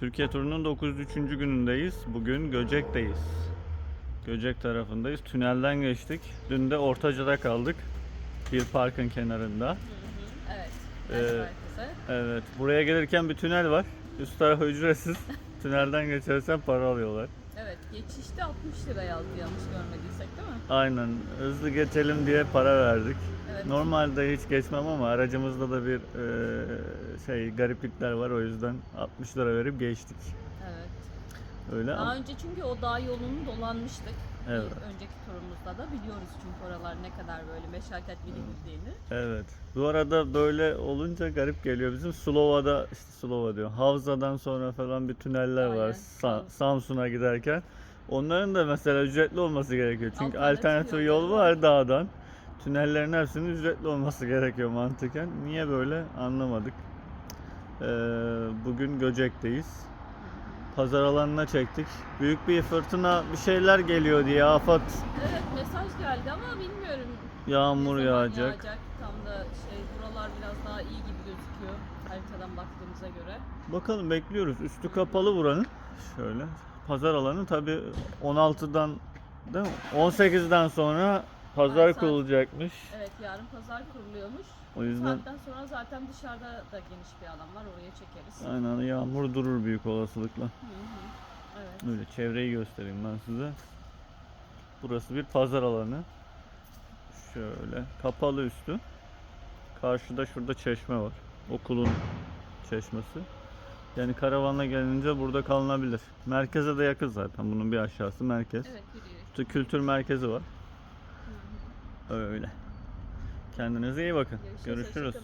Türkiye turunun 903. günündeyiz. Bugün Göcek'teyiz. Göcek tarafındayız. Tünelden geçtik. Dün de Ortaca'da kaldık. Bir parkın kenarında. Evet. Ee. Evet. Buraya gelirken bir tünel var. Üst tarafı ücretsiz. Tünelden geçersen para alıyorlar. Evet. Geçişte 60 lira yazdı yanlış görmediysek değil mi? Aynen. Hızlı geçelim diye para verdik. Evet. Normalde hiç geçmem ama aracımızda da bir eee, şey gariplikler var. O yüzden 60 lira verip geçtik. Evet. Öyle Daha ama önce çünkü o dağ yolunu dolanmıştık. Evet. Bir önceki turumuzda da biliyoruz çünkü oralar ne kadar böyle meşakkatli gittiğini. evet. Bu arada böyle olunca garip geliyor. Bizim Slova'da işte Slova diyor. Havza'dan sonra falan bir tüneller var. Aynen. Sa- Samsun. Samsun'a giderken. Onların da mesela ücretli olması gerekiyor. Çünkü Alternatif alternatif yolları yol var. var dağdan. Tünellerin hepsinin ücretli olması gerekiyor mantıken. Niye böyle anlamadık. Ee, bugün Göcek'teyiz. Pazar alanına çektik. Büyük bir fırtına bir şeyler geliyor diye afat Evet mesaj geldi ama bilmiyorum. yağmur zaman yağacak. Tam da şey buralar biraz daha iyi gibi gözüküyor haritadan baktığımıza göre. Bakalım bekliyoruz. Üstü kapalı buranın. Şöyle. Pazar alanı tabi 16'dan değil mi? 18'den sonra pazar saat- kurulacakmış. Evet yarın pazar kuruluyormuş. O yüzden Saatten sonra zaten dışarıda da geniş bir alan var oraya çekeriz. aynen yağmur durur büyük olasılıkla. Hı hı. Evet. Öyle çevreyi göstereyim ben size. Burası bir pazar alanı. Şöyle kapalı üstü. Karşıda şurada çeşme var. Okulun çeşmesi. Yani karavanla gelince burada kalınabilir. Merkeze de yakın zaten. Bunun bir aşağısı merkez. Evet. İşte kültür merkezi var. Öyle. Kendinize iyi bakın. Görüşürüz. Görüşürüz.